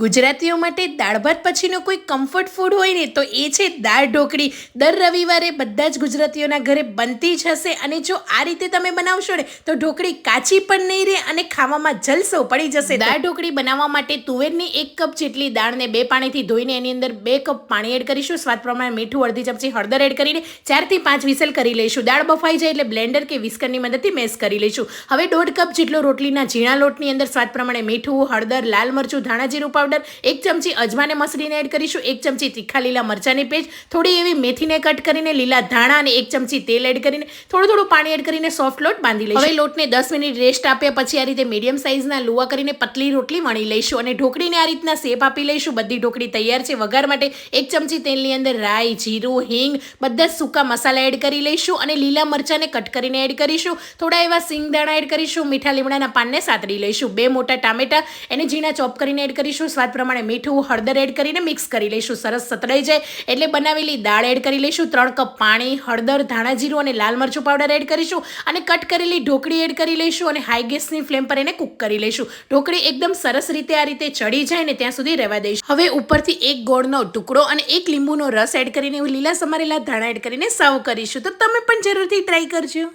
ગુજરાતીઓ માટે દાળ ભાત પછીનો કોઈ કમ્ફર્ટ ફૂડ હોય ને તો એ છે દાળ ઢોકળી. દર રવિવારે બધા જ ગુજરાતીઓના ઘરે બનતી જ હશે અને જો આ રીતે તમે બનાવશો ને તો ઢોકળી કાચી પણ નહીં રહે અને ખાવામાં જલસો પડી જશે દાળ ઢોકળી બનાવવા માટે તુવેરની એક કપ જેટલી દાળને બે પાણીથી ધોઈને એની અંદર બે કપ પાણી એડ કરીશું. સ્વાદ પ્રમાણે મીઠું, અડધી ચમચી હળદર એડ કરીને ચારથી પાંચ વિસલ કરી લઈશું. દાળ બફાઈ જાય એટલે બ્લેન્ડર કે વિસ્કરની મદદથી મેશ કરી લઈશું. હવે દોઢ કપ જેટલો રોટલીના ઝીણા લોટની અંદર સ્વાદ પ્રમાણે મીઠું, હળદર, લાલ મરચું, ધાણા જીરું પાવડર એક ચમચી અજમાને મસરીને એડ કરીશું, એક ચમચી તીખા લીલા મરચાની પેસ્ટ, થોડી એવી મેથીને કટ કરીને લીલા ધાણા અને એક ચમચી તેલ એડ કરીને થોડું થોડું પાણી એડ કરીને સોફ્ટ લોટ બાંધી લઈશું. હવે લોટને દસ મિનિટ રેસ્ટ આપ્યા પછી આ રીતે મીડિયમ સાઇઝના લુવા કરીને પતલી રોટલી વણી લઈશું અને ઢોકળીને આ રીતના શેપ આપી લઈશું. બધી ઢોકળી તૈયાર છે. વઘાર માટે એક ચમચી તેલની અંદર રાઈ, જીરું, હિંગ, બધા સૂકા મસાલા એડ કરી લઈશું અને લીલા મરચાંને કટ કરીને એડ કરીશું. થોડા એવા સિંગ દાણા એડ કરીશું, મીઠા લીમડાના પાનને સાતડી લઈશું. બે મોટા ટામેટા એને ઝીણા ચોપ કરીને એડ કરીશું. સ્વાદ પ્રમાણે મીઠું હળદર એડ કરીને મિક્સ કરી લઈશું. સરસ સતળાઈ જાય એટલે બનાવેલી દાળ એડ કરી લઈશું. ત્રણ કપ પાણી, હળદર, ધાણા જીરું અને લાલ મરચું પાવડર એડ કરીશું અને કટ કરેલી ઢોકળી એડ કરી લઈશું અને હાઈ ગેસની ફ્લેમ પર એને કુક કરી લઈશું. ઢોકળી એકદમ સરસ રીતે આ રીતે ચડી જાય ને ત્યાં સુધી રહેવા દઈશું. હવે ઉપરથી એક ગોળનો ટુકડો અને એક લીંબુનો રસ એડ કરીને લીલા સમારેલા ધાણા એડ કરીને સર્વ કરીશું. તો તમે પણ જરૂરથી ટ્રાય કરજો.